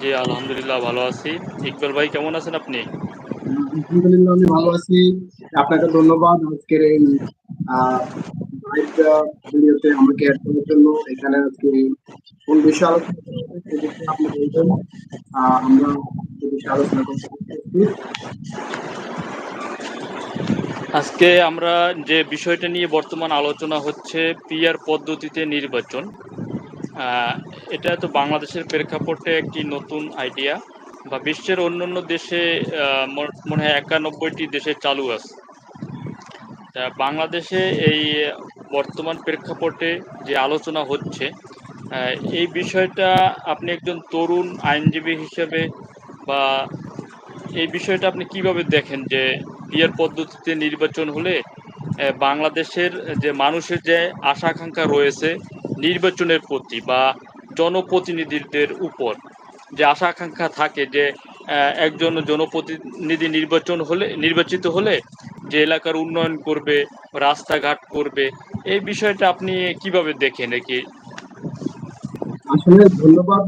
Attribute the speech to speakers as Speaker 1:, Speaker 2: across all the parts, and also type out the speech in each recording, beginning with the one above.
Speaker 1: জি, আলহামদুলিল্লাহ ভালো আছি। ইকবাল ভাই কেমন আছেন আপনি?
Speaker 2: আলহামদুলিল্লাহ আমি ভালো আছি। আপনাকে ধন্যবাদ আজকের এই ভিডিওতে আমাকে এড করার জন্য। এখানে আজকে কোন বিষয়ে আলোচনা আপনি বলবেন। আমরা সে বিষয়ে আলোচনা করতে
Speaker 1: আজকে আমরা যে বিষয়টা নিয়ে বর্তমান আলোচনা হচ্ছে পিআর পদ্ধতিতে নির্বাচন। এটা তো বাংলাদেশের প্রেক্ষাপটে একটি নতুন আইডিয়া বা বিশ্বের অন্যান্য দেশে মনে হয় ৯১ টি দেশে চালু আছে। তা বাংলাদেশে এই বর্তমান প্রেক্ষাপটে যে আলোচনা হচ্ছে, এই বিষয়টা আপনি একজন তরুণ আইনজীবী হিসেবে বা এই বিষয়টা আপনি কীভাবে দেখেন যে পিআর পদ্ধতিতে নির্বাচন হলে বাংলাদেশের যে মানুষের যে আশা-আকাঙ্ক্ষা রয়েছে নির্বাচনের প্রতি বা জনপ্রতিনিধিদের উপর যে আশা-আকাঙ্ক্ষা থাকে যে একজন জনপ্রতিনিধি নির্বাচন হলে নির্বাচিত হলে যে এলাকার উন্নয়ন করবে, রাস্তাঘাট করবে, এই বিষয়টা আপনি কীভাবে দেখেন একি?
Speaker 2: আসলে ধন্যবাদ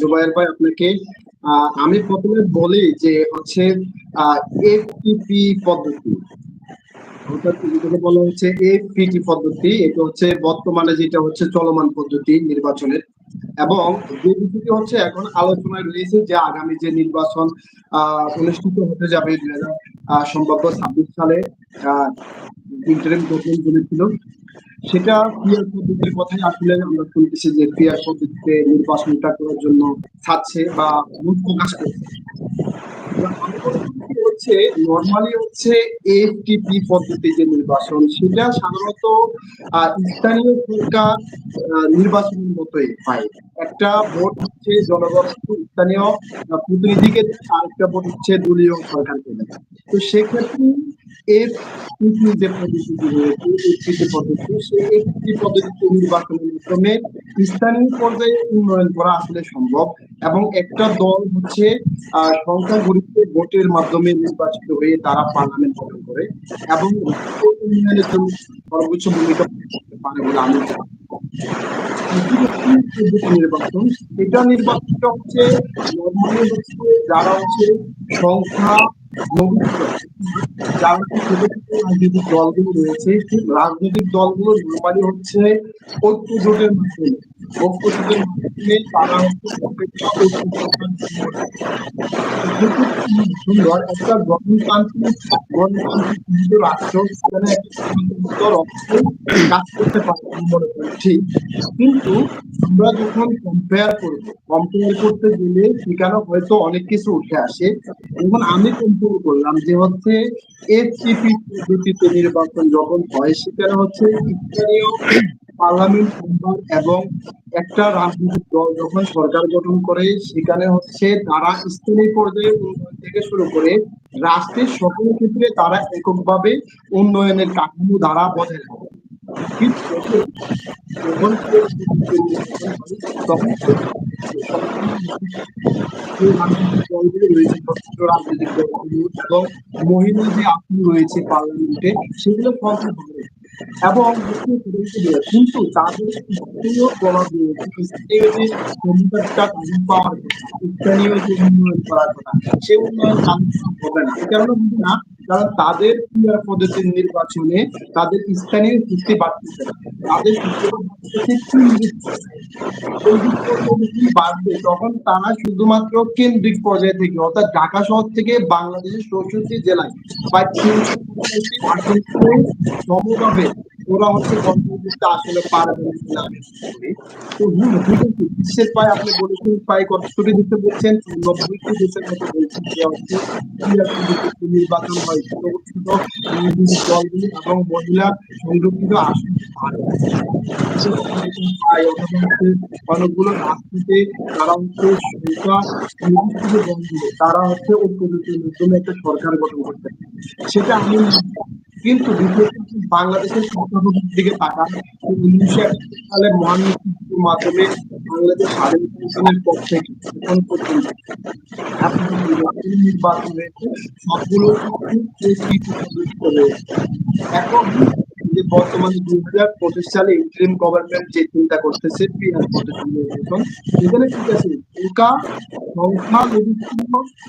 Speaker 2: জুবায়ের ভাই আপনাকে। আমি প্রথমে বলি যে হচ্ছে এফটিপি পদ্ধতি। যেটাকে বলা হচ্ছে পদ্ধতি। এটা হচ্ছে বর্তমানে যেটা হচ্ছে চলমান পদ্ধতি নির্বাচনের। এবং যে বিষয়টি হচ্ছে এখন আলোচনায় রয়েছে যে আগামী যে নির্বাচন অনুষ্ঠিত হতে যাবে ২০০০ আ, সম্ভাব্য ২৬ সালে ইন্টারিম বলেছিল। সেটা পিআর পদ্ধতির কথাই আসলে আমরা শুনতেছি যে পিআর পদ্ধতিতে নির্বাচনটা করার জন্য চাচ্ছে বা প্রকাশ করছে। হচ্ছে নর্মালি হচ্ছে এফটিপি পদ্ধতি যে নির্বাচন, সেটা সাধারণত স্থানীয় সরকার নির্বাচনের মতোই হয়। একটা ভোট হচ্ছে জনগণ স্থানীয় প্রতিনিধিকে, আরেকটা ভোট হচ্ছে দলীয় সরকারকে তো সেক্ষেত্রে এফটিপি যে পদ্ধতিটি রয়েছে, এফটিপি পদ্ধতি সেই এফটিপি পদ্ধতিতে নির্বাচনের মাধ্যমে স্থানীয় পর্যায়ে উন্নয়ন করা আসলে সম্ভব এবং একটা দল হচ্ছে সংখ্যাগরিষ্ঠ ভোটের মাধ্যমে নির্বাচিত হয়ে তারা পার্লামেন্ট গঠন করে এবং উন্নয়নের জন্য সর্বোচ্চ ভূমিকা পারে বলে আমি নির্বাচন এটা নির্বাচনটা হচ্ছে হচ্ছে যারা হচ্ছে সংখ্যা রাজনৈতিক দলগুলো রয়েছে রাজনৈতিক দলগুলো হচ্ছে মাধ্যমে। মাধ্যমে তারা সুন্দর একটা গণতান্ত্রিক গণতান্ত্রিক রাষ্ট্র, সেখানে কাজ করতে পারে মনে করি ঠিক কিন্তু আমরা যখন কম্পেয়ার করব কম্পেয়ার করতে গেলে সেখানে হয়তো অনেক কিছু উঠে আসে। যেমন আমি কম্পেয়ার করলাম যে হচ্ছে নির্বাচন যখন হয়, সেখানে হচ্ছে পার্লামেন্ট মেম্বার এবং একটা রাজনৈতিক দল যখন সরকার গঠন করে, সেখানে হচ্ছে তারা স্থানীয় পর্যায়ে উন্নয়ন থেকে শুরু করে রাষ্ট্রের সকল ক্ষেত্রে তারা এককভাবে উন্নয়নের কাঠামো দ্বারা বজায় রাখে এবং মহিলা যে আসন রয়েছে পার্লামেন্টে সেগুলো এবং কিন্তু তাদের স্থানীয় যে ক্ষমতাটা যে উন্নয়ন করার কথা সে উন্নয়ন হবে না এই কারণে না কারণ তাদের ক্রিয়ার পদ্ধতির নির্বাচনে তাদের স্থানীয় চুক্তি বাড়তেছে তাদের বাড়বে তখন তারা শুধুমাত্র কেন্দ্রিক পর্যায়ে থেকে, অর্থাৎ ঢাকা শহর থেকে বাংলাদেশের চৌষট্টি জেলায় বা সমভাবে ওরা হচ্ছে গণতন্ত্রটা আসলে পারবে না তো বিশ্বের প্রায় আপনি বলেছেন, প্রায় দেশে বলছেন? নব্বইটি দেশের মতো বলছেন যে হচ্ছে নির্বাচন হয় ছোট দলগুলি এবং মহিলা সংরক্ষিত আসন অনেকগুলো তারা হচ্ছে সংখ্যা দলগুলো তারা হচ্ছে ঐক্যজোটের মাধ্যমে একটা সরকার গঠন করতে সেটা আমি কিন্তু বাংলাদেশের সংখ্যালঘুর দিকে তাকান উনিশশো একাত্তর সালে মহান মাধ্যমে বাংলাদেশ স্বাধীন পর থেকে এখন পর্যন্ত নির্বাচন সবগুলো এখন যে বর্তমানে দুই হাজার পঁচিশ সালে ইন্টারিম গভর্নমেন্ট যে চিন্তা করতেছে সেখানে ঠিক আছে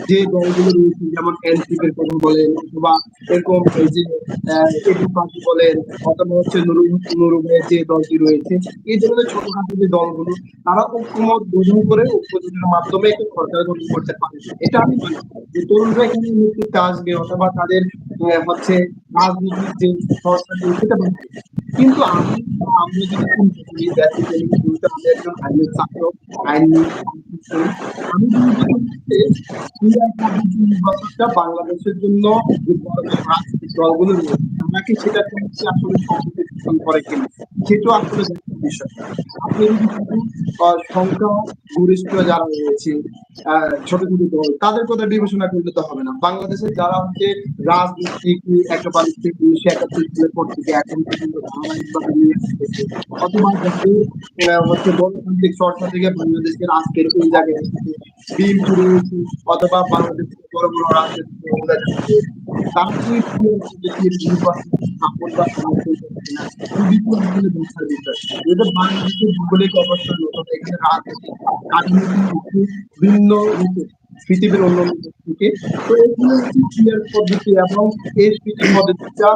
Speaker 2: যে দলগুলো রয়েছে, যেমন এনসিপির কথা বলেন অথবা এরকম যে এবি পার্টি বলেন, অথবা হচ্ছে নুরু, নুরুবের যে দলটি রয়েছে, এই ধরনের ছোটখাটো যে দলগুলো, তারা ঐক্যমত গ্রহণ করে উপযোগের মাধ্যমে একটা সরকার গঠন করতে পারে। এটা আমি মানি যে তরুণরা এখানে নেতৃত্বে আসবে অথবা তাদের হচ্ছে রাজনীতির যে সরকার সেটা কিন্তু আমি আমি একজন আইনের ছাত্র, আইন আমি নির্বাচনটা বাংলাদেশের জন্য দলগুলো আমাকে সেটা আসলে করে কিনা? সেটাও আসলে যারা রয়েছে ছোট ছোট তাদের কথা বিবেচনা করলে তো হবে না। বাংলাদেশের যারা হচ্ছে রাজনীতিক একেবারে থেকে উনিশশো একাত্তর সালের পর থেকে এখন অথবা হচ্ছে গণতান্ত্রিক চর্চা থেকে বাংলাদেশের আজকের এই জায়গায় এসেছে রয়েছে অথবা বাংলাদেশের বড় বড় রাজনৈতিক দলগুলো কি স্থাপন বা সমর্থন করছে না, খুবই তো আসলে দেখার বিষয়। বাংলাদেশের ভিন্ন পৃথিবীর অন্যান্য থেকে তো এগুলো হচ্ছে ক্রিয়ার পদ্ধতি এবং এই পদ্ধতিটা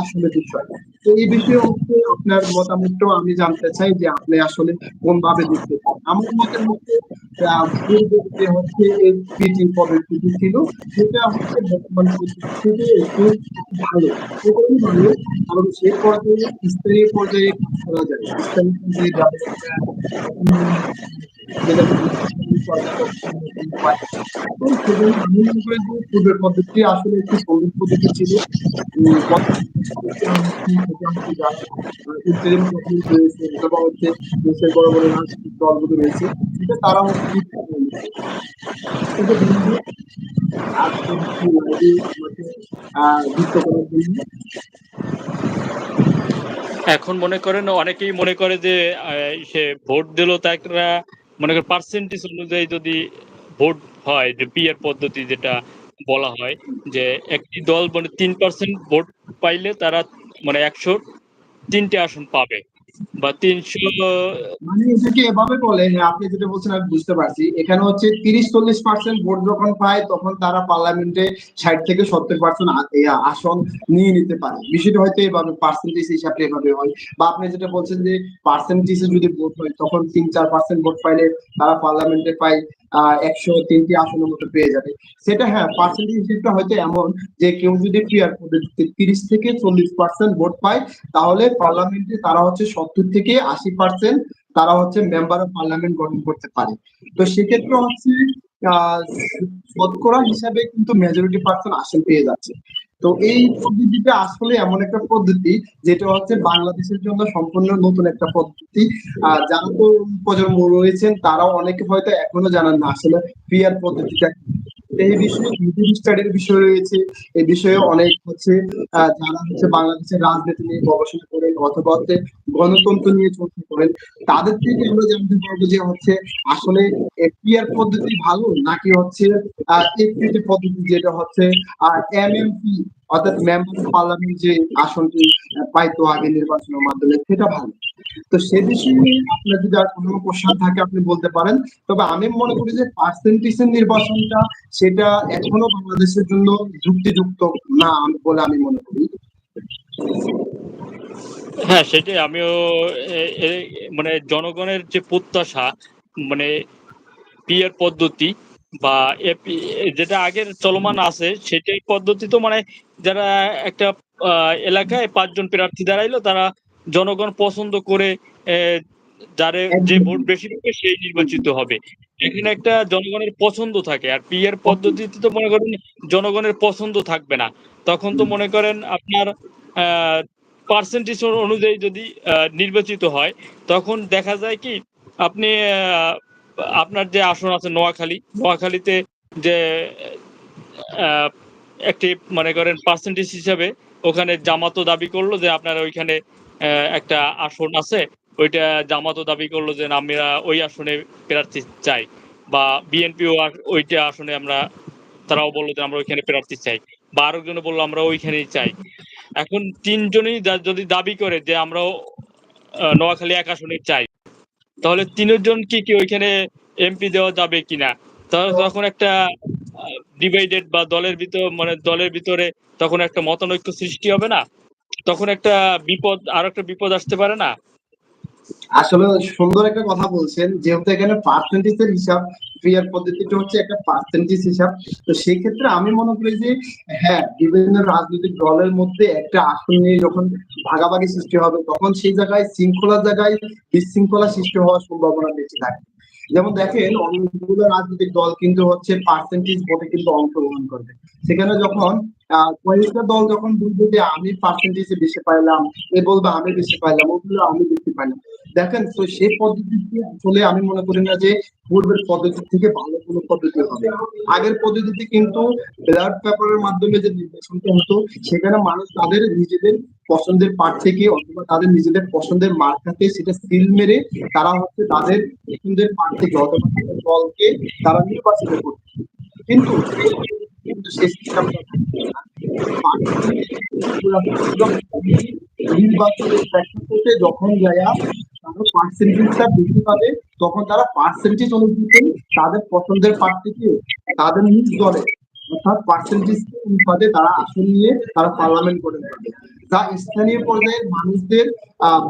Speaker 2: আসলে বিষয়। এই বিষয়ে আপনার মতামতটাও আমি জানতে চাই যে আপনি আসলে কোন ভাবে দেখতে আমার মতের মধ্যে পূর্বে হচ্ছে এই পিটি পদ্ধতি ছিল, সেটা হচ্ছে বর্তমান পরিস্থিতিতে একটু ভালো। এটাই ভালো কারণ সে পর্যায়ে, স্থানীয় পর্যায়ে করা যায়। স্থানীয় পর্যায়ে তারা করার
Speaker 1: এখন মনে করেন অনেকেই মনে করে যে সে ভোট দিল তারা মনে করেন পার্সেন্টেজ অনুযায়ী যদি ভোট হয়, যে পিয়ার পদ্ধতি যেটা বলা হয়, যে একটি দল মানে তিন পার্সেন্ট ভোট পাইলে তারা মানে একশো তিনটে আসন পাবে। বা তিনশো
Speaker 2: মানে এটাকে এভাবে বলে হ্যাঁ আপনি যেটা বলছেন আমি বুঝতে পারছি। এখানে হচ্ছে তিরিশ, চল্লিশ পার্সেন্ট ভোট যখন পায়, তখন তারা পার্লামেন্টে ষাট থেকে সত্তর পার্সেন্ট আসন নিয়ে নিতে পারে। বিষয়টা হয়তো এভাবে পার্সেন্টেজ হিসাবে এভাবে হয়। বা আপনি যেটা বলছেন যে পার্সেন্টেজে যদি ভোট হয়, তখন তিন, চার পার্সেন্ট ভোট পাইলে তারা পার্লামেন্টে পায়। একশো তিনটি আসনের মতো পেয়ে যাবে। সেটা হ্যাঁ পার্সেন্টেজ হিসেবটা হয়তো এমন যে কেউ যদি ক্লিয়ার পদ্ধতিতে তিরিশ থেকে চল্লিশ পার্সেন্ট ভোট পায়, তাহলে পার্লামেন্টে তারা হচ্ছে সত্তর থেকে আশি পার্সেন্ট তারা হচ্ছে মেম্বার অফ পার্লামেন্ট গঠন করতে পারে। তো সেক্ষেত্রে হচ্ছে শতকরা হিসাবে কিন্তু মেজরিটি পার্সন আসন পেয়ে যাচ্ছে। তো এই পদ্ধতিটা আসলে এমন একটা পদ্ধতি যেটা হচ্ছে বাংলাদেশের জন্য সম্পূর্ণ নতুন একটা পদ্ধতি আর যারা তো প্রজন্ম রয়েছেন, তারাও অনেকে হয়তো এখনও জানেন না আসলে পিয়ার পদ্ধতিটা। এই বিষয়ে ইউটিউব স্টাডির বিষয় রয়েছে। এই বিষয়ে অনেক হচ্ছে যারা হচ্ছে বাংলাদেশের রাজনীতি নিয়ে গবেষণা করেন অথবা হচ্ছে গণতন্ত্র নিয়ে চর্চা করেন, তাদের থেকে আমরা জানতে পারব যে হচ্ছে আসলে পিয়ার পদ্ধতি ভালো নাকি হচ্ছে এফপিটি পদ্ধতি যেটা হচ্ছে এমএমপি অর্থাৎ মেম্বার পার্লামেন্ট যে আসনটি পাইতো আগে নির্বাচনের মাধ্যমে, সেটা ভালো? তো সে বিষয়ে আপনার যদি আর কোনো কোশ্চেন থাকে, আপনি বলতে পারেন। তবে আমি মনে করি যে পার্সেন্টেজের নির্বাচনটা সেটা এখনও বাংলাদেশের জন্য যুক্তিযুক্ত না বলে আমি মনে করি।
Speaker 1: হ্যাঁ সেটাই। আমিও মানে জনগণের যে প্রত্যাশা মানে পিয়ার পদ্ধতি বা যেটা আগের চলমান আছে, সেটাই পদ্ধতি তো মানে যারা একটা এলাকায় পাঁচজন প্রার্থী দাঁড়াইলো, তারা জনগণ পছন্দ করে যারে যে ভোট বেশি পাবে সেই নির্বাচিত হবে। এখানে একটা জনগণের পছন্দ থাকে আর পিয়ার পদ্ধতিতে তো মনে করেন জনগণের পছন্দ থাকবে না। তখন তো মনে করেন আপনার পার্সেন্টেজ অনুযায়ী যদি নির্বাচিত হয় তখন দেখা যায় কি আপনি আহ, আপনার যে আসন আছে নোয়াখালী নোয়াখালীতে যে আহ, একটি মনে করেন পার্সেন্টেজ হিসাবে ওখানে জামাতো দাবি করল যে আপনার ওইখানে একটা আসন আছে ওইটা জামাতো দাবি করল যে আমরা ওই আসনে প্রার্থী চাই। বা বিএনপিও ওইটা আসনে আমরা তারাও বলল যে আমরা ওইখানে প্রার্থী চাই। বা আরেকজনে বলল আমরা ওইখানেই চাই। এখন তিনজনই যদি দাবি করে যে আমরাও আহ, নোয়াখালী এক আসনে চাই তাহলে তিনজন কি কি ওইখানে এমপি দেওয়া যাবে কিনা? ত- তখন একটা ডিভাইডেড বা দলের ভিতর মানে দলের ভিতরে তখন একটা মতানৈক্য সৃষ্টি হবে না? তখন একটা বিপদ, আর একটা বিপদ আসতে পারে না?
Speaker 2: আসলে সুন্দর একটা কথা বলছেন, যেহেতু এখানে পার্সেন্টেজের হিসাব, ক্রিয়ার পদ্ধতিটা হচ্ছে একটা পার্সেন্টেজ হিসাব। তো সেই ক্ষেত্রে আমি মনে করি যে হ্যাঁ বিভিন্ন রাজনৈতিক দলের মধ্যে একটা আসন নিয়ে যখন ভাগাভাগি সৃষ্টি হবে, তখন সেই জায়গায় শৃঙ্খলার জায়গায় বিশৃঙ্খলা সৃষ্টি হওয়ার সম্ভাবনা বেশি থাকে। যেমন দেখেন, অনেকগুলো রাজনৈতিক দল কিন্তু হচ্ছে পার্সেন্টেজ ভোটে কিন্তু অংশগ্রহণ করবে। সেখানে যখন কয়েকটা দল যখন বলবে যে আমি পার্সেন্টেজে বেশি পাইলাম, এ বলবে আমি বেশি পাইলাম ও আমি বেশি পাইলাম। দেখেন, তো সেই পদ্ধতিতে আসলে আমি মনে করি না যে পূর্বের পদ্ধতি থেকে ভালো কোনো পদ্ধতি হবে। আগের পদ্ধতিতে কিন্তু ব্যালট পেপারের মাধ্যমে যে নির্বাচনটা হতো, সেখানে মানুষ তাদের নিজেদের পছন্দের প্রার্থীকে অথবা তাদের নিজেদের পছন্দের মার্কাতে সেটা সিল মেরে তারা হচ্ছে তাদের পছন্দের প্রার্থীকে অথবা তাদের দলকে তারা নির্বাচিত করত। কিন্তু কিন্তু সেই সিস্টেমটা নির্বাচনের যখন যায় তারা পার্সেন্টেজটা বেশি পাবে তখন তারা পার্সেন্টেজ অনুযায়ী তাদের পছন্দের প্রার্থীকে তাদের নিজ দলে অর্থাৎ পার্সেন্টেজ অনুপাতে তারা আসন নিয়ে তারা পার্লামেন্ট করে নেবে যা স্থানীয় পর্যায়ের মানুষদের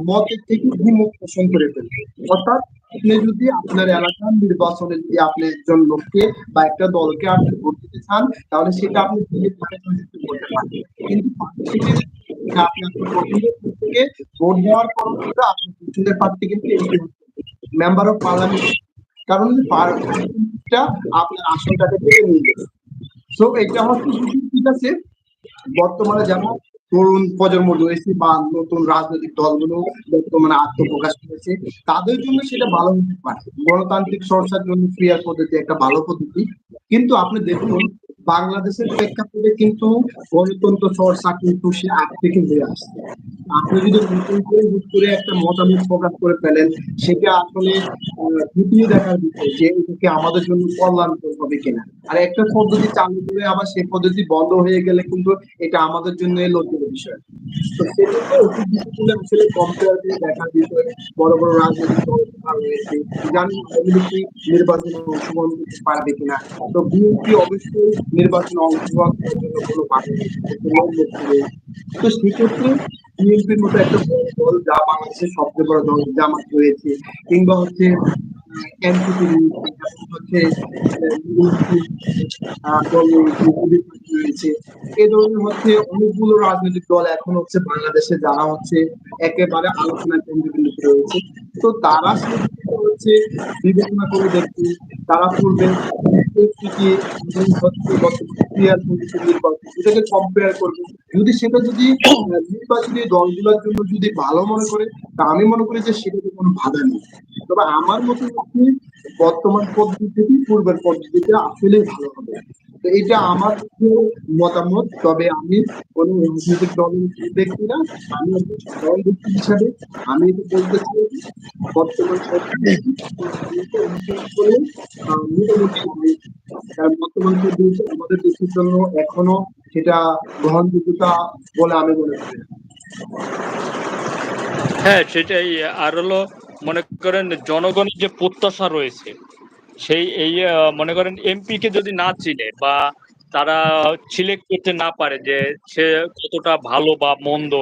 Speaker 2: মতের থেকে দ্বিমত পোষণ করে ফেলবে অর্থাৎ আপনি যদি আপনার এলাকার নির্বাচনে যদি আপনি একজন লোককে বা একটা দলকে আপনি ভোট দিতে চান, তাহলে সেটা আপনি করতে পারেন। কিন্তু আপনি থেকে ভোট দেওয়ার পর আপনার পছন্দের প্রার্থী কিন্তু মেম্বার অফ পার্লামেন্ট কারণ পার্লামেন্টটা আপনার আসনটাকে থেকে নিয়ে গেছে। সো এটা হচ্ছে ঠিক আছে বর্তমানে যারা তরুণ প্রজন্ম রয়েছে বা নতুন রাজনৈতিক দলগুলো বর্তমানে আত্মপ্রকাশ করেছে, তাদের জন্য সেটা ভালো হতে পারে। গণতান্ত্রিক চর্চার জন্য ক্রিয়ার পদ্ধতি একটা ভালো পদ্ধতি। কিন্তু আপনি দেখুন বাংলাদেশের প্রেক্ষাপটে কিন্তু গণতন্ত্র চর্চা কিন্তু সে আগ থেকে হয়ে আসছে। আপনি যদি নতুন করে হুট করে একটা মতামত প্রকাশ করে ফেলেন, সেটা আসলে খতিয়ে দেখার বিষয় যে এটাকে আমাদের জন্য কল্যাণকর হবে কিনা। আর একটা পদ্ধতি চালু করে আবার সেই পদ্ধতি বন্ধ হয়ে গেলে কিন্তু এটা আমাদের জন্য লজ্জার বিষয়। তো সেক্ষেত্রে আসলে কম্পেয়ার দিয়ে দেখার বিষয়, বড় বড় রাজনৈতিক জানি নির্বাচনে অংশগ্রহণ করতে পারবে কিনা। তো বিএনপি অবশ্যই নির্বাচনে অংশগ্রহণ করার জন্য কোনো। তো সেক্ষেত্রে বিএনপির মতো একটা দল যা বাংলাদেশের সবচেয়ে বড় দল জামাত রয়েছে, কিংবা হচ্ছে রাজনৈতিক দল এখন হচ্ছে বাংলাদেশে যারা হচ্ছে একেবারে আলোচনা কেন্দ্রবিন্দুতে রয়েছে। তো তারা হচ্ছে বিবেচনা করে দেখবে, তারা পূর্বে এটাকে কম্পেয়ার করবে। যদি সেটা যদি নির্বাচনী দলগুলোর জন্য যদি ভালো মনে করে, তা আমি মনে করি যে সেটাতে কোনো বাধা নেই। তবে আমার মতে হচ্ছে বর্তমান পদ্ধতি পূর্বের পদ্ধতিটা আসলেই ভালো হবে। তো এটা আমার মতামত, তবে আমি কোনো রাজনৈতিক দলের ব্যক্তি না। আমি দল ব্যক্তি হিসাবে আমি এটা বলতে চাই, বর্তমান সরকার মোটামুটি বর্তমান পদ্ধতি আমাদের দেশের জন্য এখনও সেটা গ্রহণযোগ্যতা বলে আমি মনে করি
Speaker 1: হ্যাঁ সেটাই আর হলো মনে করেন জনগণের যে প্রত্যাশা রয়েছে, সেই এই মনে করেন এমপি কে যদি না চিনে বা তারা সিলেক্ট করতে না পারে যে সে কতটা ভালো বা মন্দ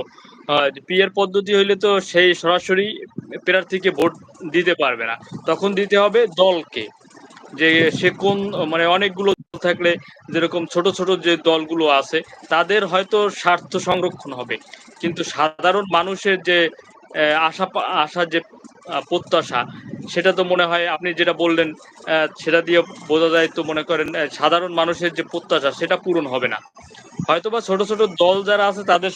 Speaker 1: পিএর পদ্ধতি হইলে তো সেই সরাসরি প্রার্থীকে ভোট দিতে পারবে না। তখন দিতে হবে দলকে যে সে কোন মানে অনেকগুলো থাকলে যেরকম ছোট ছোট যে দলগুলো আছে, তাদের হয়তো স্বার্থ সংরক্ষণ হবে। কিন্তু সাধারণ মানুষের যে আশা আশা যে প্রত্যাশা, সেটা তো মনে হয় আপনি যেটা বললেন সেটা দিয়ে বোঝা যায় তো মনে করেন সাধারণ মানুষের যে প্রত্যাশা, সেটা পূরণ হবে না। হয়তোবা ছোট ছোট দল যারা আছে, তাদের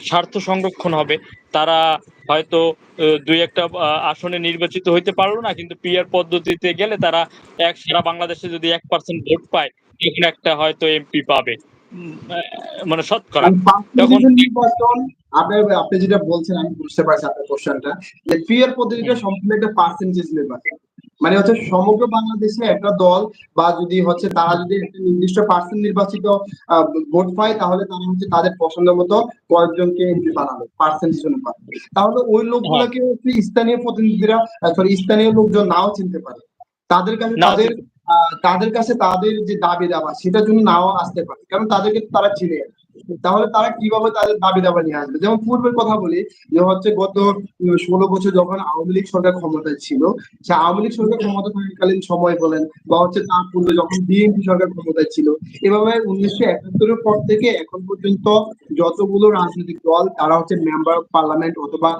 Speaker 1: স্বার্থ সংরক্ষণ হবে। তারা হয়তো দুই একটা আসনে নির্বাচিত হইতে পারল না কিন্তু পিআর পদ্ধতিতে গেলে তারা এক সারা বাংলাদেশে যদি এক পার্সেন্ট ভোট পায় তখন একটা হয়তো এমপি পাবে। মানে শতকরা। তখন
Speaker 2: নির্বাচন আপনি আপনি যেটা বলছেন আমি বুঝতে পারছি আপনার কোশ্চেনটা যে পিয়ার পদ্ধতিটা সম্পূর্ণ একটা পার্সেন্টেজ নির্বাচন। মানে হচ্ছে সমগ্র বাংলাদেশে একটা দল বা যদি হচ্ছে তারা যদি একটা নির্দিষ্ট পার্সেন্ট নির্বাচিত ভোট পায় তাহলে তারা হচ্ছে তাদের পছন্দ মতো কয়েকজনকে এমপি বানাবে পার্সেন্টেজ অনুপাত। তাহলে ওই লোকগুলোকে হচ্ছে স্থানীয় প্রতিনিধিরা সরি স্থানীয় লোকজন নাও চিনতে পারে। তাদের কাছে তাদের আহ, তাদের কাছে তাদের যে দাবি দাবা সেটার জন্য নাও আসতে পারে কারণ তাদেরকে তারা চিনে তাহলে তারা কীভাবে তাদের দাবি দাবা নিয়ে আসবে? যেমন পূর্বের কথা বলি, যে হচ্ছে গত ষোলো বছর যখন আওয়ামী লীগ সরকার ক্ষমতায় ছিল, সে আওয়ামী লীগ সরকার ক্ষমতা থাকাকালীন সময় বলেন, বা হচ্ছে তার পূর্বে যখন বিএনপি সরকার ক্ষমতায় ছিল, এভাবে উনিশশো একাত্তরের পর থেকে এখন পর্যন্ত যতগুলো রাজনৈতিক দল, তারা হচ্ছে মেম্বার অফ পার্লামেন্ট অথবা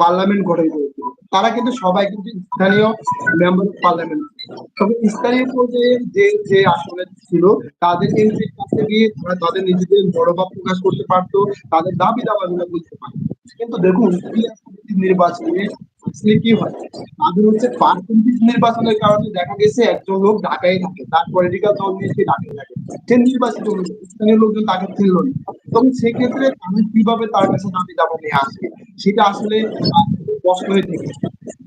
Speaker 2: পার্লামেন্ট গঠন করেছিল তারা কিন্তু সবাই কিন্তু স্থানীয় মেম্বার অফ পার্লামেন্ট তবে স্থানীয় পর্যায়ে যে যে আসলে ছিল, তাদের এমপির কাছে গিয়ে তারা তাদের নিজেদের মনোভাব প্রকাশ করতে পারতো, তাদের দাবি দাবাগুলো বুঝতে পারতো। কিন্তু দেখুন নির্বাচনে আসলে কি হয়? তাদের হচ্ছে পার্সেন্টেজ নির্বাচনের কারণে দেখা গেছে একজন লোক ঢাকায় থাকে, তার পলিটিক্যাল দল নিয়ে সে ঢাকায় থাকে। সে নির্বাচিত স্থানীয় লোকজন তাকে চিনল না। তখন সেক্ষেত্রে আমি কীভাবে তার কাছে দাবি দাবা নিয়ে আসবে সেটা আসলে কষ্ট হয়ে থেকে।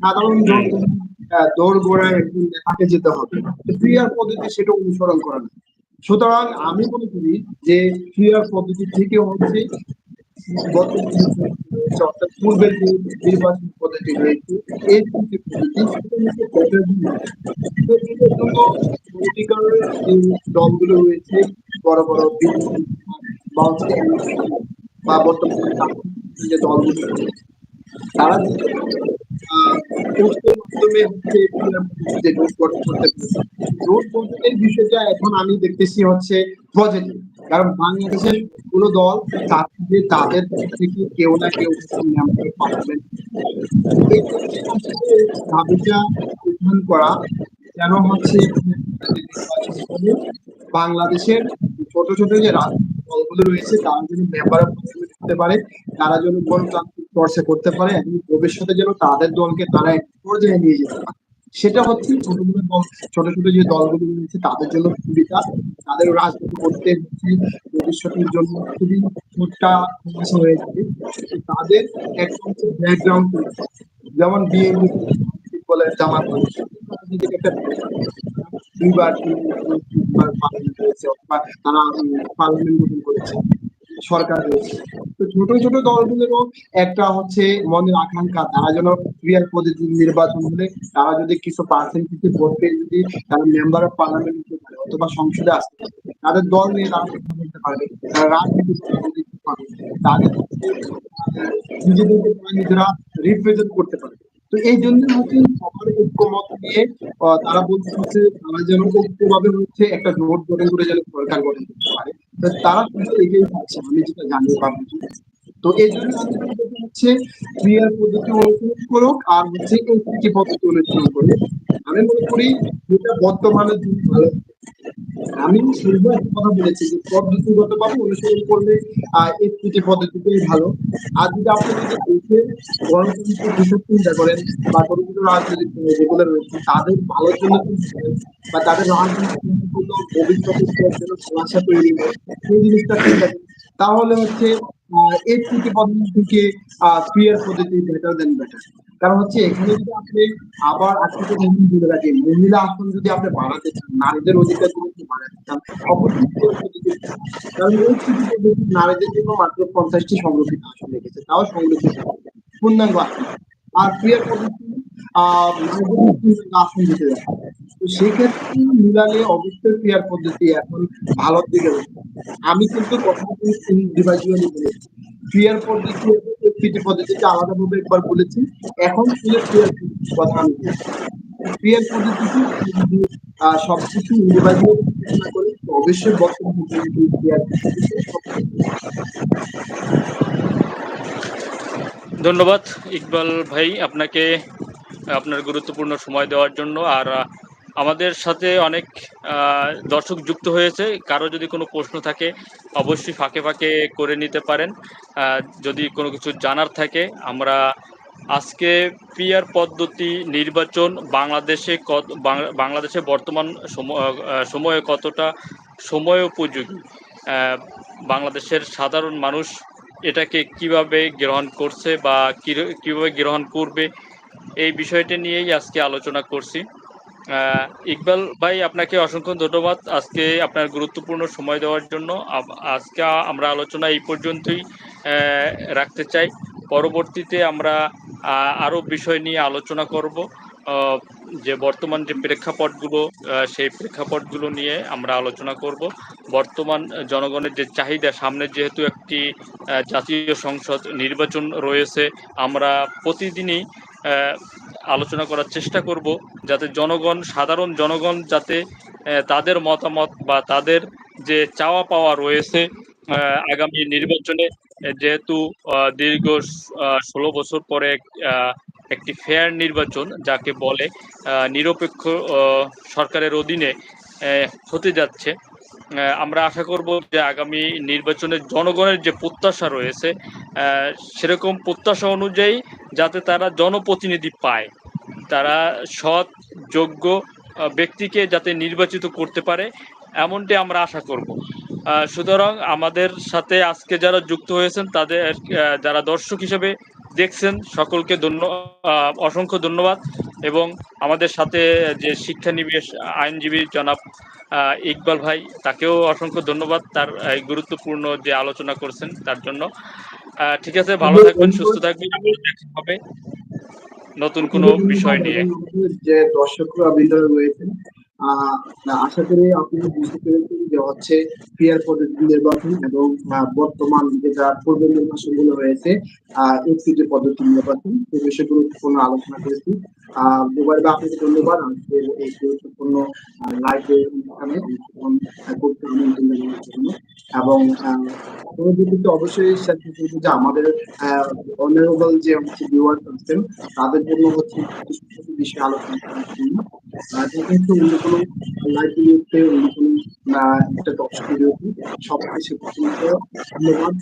Speaker 2: সাধারণ জনগণ দৌড় গোড়ায় একদিন তাকে যেতে হবে। ক্রিয়ার পদ্ধতি সেটা অনুসরণ করে না। সুতরাং আমি মনে করি যে ক্রিয়ার পদ্ধতি থেকে হচ্ছে। অর্থাৎ পূর্বের যে নির্বাচন পদ্ধতি রয়েছে, এই দুটি পদ্ধতি দলগুলো রয়েছে, বড় বড় বা বর্তমানে যে দলগুলো রয়েছে তারা বিষয়টা এখন আমি দেখতেছি হচ্ছে পজিটিভ কারণ বাংলাদেশের কোনো দল চাচ্ছে তাদের থেকে কেউ না কেউ পার্লামেন্ট দাবিটা উত্থান করা যেন হচ্ছে বাংলাদেশের ছোট ছোট যে রাজনৈতিক দলগুলো রয়েছে, তারা যেন মেম্বার করতে পারে, তারা যেন গণতান্ত্রিক চর্চা করতে পারে ভবিষ্যতে যেন তাদের দলকে তারা এক পর্যায়ে নিয়ে যেতে পারে। সেটা হচ্ছে ছোট ছোট দল, ছোট ছোট যে দলগুলো রয়েছে, তাদের জন্য সুবিধা। তাদের রাজনীতি করতে হচ্ছে। ভবিষ্যতের জন্য খুবই ছোট্টা হয়ে যাবে তাদের হচ্ছে ব্যাকগ্রাউন্ড যেমন বিএনপি বলে জামাত একটা দুইবার তিনবার পার্লামেন্ট হয়েছে অথবা তারা পার্লামেন্ট গঠন করেছে। সরকার রয়েছে তো ছোট ছোট দলগুলোরও একটা হচ্ছে মনের আকাঙ্ক্ষা, তারা যেন ক্রিয়ার পদ্ধতি নির্বাচন হলে তারা যদি কিছু পার্সেন্টেজ ভোট পেয়ে যদি তারা মেম্বার অফ পার্লামেন্ট হতে পারে অথবা সংসদে আসতে পারে, তাদের দল নিয়ে তারা কথা বলতে পারবে। তারা রাজনীতি তাদের নিজেদেরকে তারা নিজেরা রিপ্রেজেন্ট করতে পারবে। তো এই জন্য হচ্ছে সবার ঐক্যমত নিয়ে তারা বলছে হচ্ছে তারা যেন ঐক্যভাবে হচ্ছে একটা জোট গঠন করে যেন সরকার গঠন করতে পারে। তারা কিন্তু এগিয়ে থাকছে আমি যেটা জানি বা তো এই জন্য হচ্ছে ক্রিয়ার পদ্ধতি অনুসরণ করুক আর হচ্ছে এসপিটি পদ্ধতি অনুসরণ করুক আমি মনে করি যেটা বর্তমানে ভালো আমি শুরু একটা কথা বলেছি যে পদ্ধতিগত ভাবে অনুসরণ করলে এসপিটি পদ্ধতিটাই ভালো। আর যদি আপনি যদি দেশের গণতন্ত্র হিসাব চিন্তা করেন বা ছোট ছোট রাজনৈতিক যেগুলো রয়েছে, তাদের ভালোর জন্য বা তাদের রাজনৈতিক ভবিষ্যতের জন্য সমস্যা তৈরি হয়, সেই জিনিসটা চিন্তা তাহলে হচ্ছে এসপিটি পদ্ধতি থেকে ক্রিয়ার পদ্ধতি বেটার দেন বেটার কারণ হচ্ছে এখানে যদি আপনি আবার আজকে মহিলা দিকে রাখি, মহিলা আসন যদি আপনি বাড়াতে চান, নারীদের অধিকার যদি বাড়াতে চান কারণ ওই স্থিতি পদ্ধতি নারীদের জন্য মাত্র পঞ্চাশটি সংরক্ষিত আসন রেখেছে, তাও সংরক্ষিত পূর্ণাঙ্গ আসন। আর ক্রিয়ার পদ্ধতি আসন দিতে যাচ্ছে। তো সেক্ষেত্রে মিলালে অবশ্যই ক্রিয়ার পদ্ধতি এখন ভালোর দিকে। আমি কিন্তু কথা ডিভাইজুয়ালি বলেছি ক্রিয়ার পদ্ধতি এফপিটি পদ্ধতিটা আলাদাভাবে একবার বলেছি। এখন শুনে ক্রিয়ার কথা আমি পদ্ধতিতে যদি সবকিছু বিবেচনা করি অবশ্যই বর্তমান
Speaker 1: ধন্যবাদ, ইকবাল ভাই, আপনাকে আপনার গুরুত্বপূর্ণ সময় দেওয়ার জন্য। আর আমাদের সাথে অনেক দর্শক যুক্ত হয়েছে। কারও যদি কোনো প্রশ্ন থাকে, অবশ্যই ফাঁকে ফাঁকে করে নিতে পারেন। যদি কোনো কিছু জানার থাকে, আমরা আজকে পিয়ার পদ্ধতি নির্বাচন বাংলাদেশে কত বাংলাদেশে বর্তমান সম- সময়ে কতটা সময় উপযোগী? বাংলাদেশের সাধারণ মানুষ এটাকে কীভাবে গ্রহণ করছে বা কীভাবে গ্রহণ করবে, এই বিষয়টা নিয়েই আজকে আলোচনা করছি। ইকবাল ভাই আপনাকে অসংখ্য ধন্যবাদ আজকে আপনার গুরুত্বপূর্ণ সময় দেওয়ার জন্য। আজকে আমরা আলোচনা এই পর্যন্তই রাখতে চাই। পরবর্তীতে আমরা আহ, আরও বিষয় নিয়ে আলোচনা করব। যে বর্তমান যে প্রেক্ষাপটগুলো সেই প্রেক্ষাপটগুলো নিয়ে আমরা আলোচনা করব। বর্তমান জনগণের যে চাহিদা সামনে যেহেতু একটি জাতীয় সংসদ নির্বাচন রয়েছে আমরা প্রতিদিনই আলোচনা করার চেষ্টা করব, যাতে জনগণ, সাধারণ জনগণ যাতে তাদের মতামত বা তাদের যে চাওয়া পাওয়া রয়েছে আগামী নির্বাচনে যেহেতু দীর্ঘ ষোলো বছর পরে একটি ফেয়ার নির্বাচন যাকে বলে নিরপেক্ষ সরকারের অধীনে হতে যাচ্ছে আমরা আশা করব যে আগামী নির্বাচনে জনগণের যে প্রত্যাশা রয়েছে সেরকম প্রত্যাশা অনুযায়ী যাতে তারা জনপ্রতিনিধি পায়, তারা সৎ, যোগ্য ব্যক্তিকে যাতে নির্বাচিত করতে পারে এমনটি আমরা আশা করব। সুতরাং আমাদের সাথে আজকে যারা যুক্ত হয়েছেন, তাদের যারা দর্শক হিসেবে দেখছেন, সকলকে ধন্য অসংখ্য ধন্যবাদ এবং আমাদের সাথে যে শিক্ষানিবেশ আইনজীবী জনাব ইকবাল ভাই তাকেও অসংখ্য ধন্যবাদ তার এই গুরুত্বপূর্ণ যে আলোচনা করছেন তার জন্য। আহ, ঠিক আছে ভালো থাকবেন সুস্থ থাকবেন দেখা হবে নতুন কোনো বিষয় নিয়ে।
Speaker 2: যে দর্শকরা বিদায় রয়েছেন আশা করি আপনারা বুঝতে পেরেছেন যে হচ্ছে পিয়ার পদ্ধতি নির্বাচন এবং বর্তমান যেটা পূর্ব নির্বাচনগুলো রয়েছে এফসিডি পদ্ধতি নির্বাচন সে বিষয়ে গুরুত্বপূর্ণ আলোচনা করেছি। দুবার আপনাকে ধন্যবাদ। আমাদের এই গুরুত্বপূর্ণ লাইভে অনুষ্ঠানে অংশগ্রহণ করতে আমন্ত্রণ জানানোর জন্য এবং পরবর্তীতে অবশ্যই যে আমাদের অনারেবল যে হচ্ছে আছেন, তাদের জন্য হচ্ছে বিষয়ে আলোচনা করার জন্য আহ, যাতে অন্য কোনো লাইভ ভিডিওতে অন্য একটা দর্শক ভিডিওতে সবাই সে ধন্যবাদ।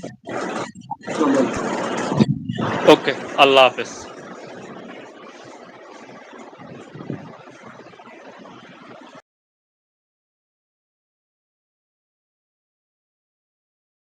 Speaker 1: ওকে আল্লাহ হাফেজ।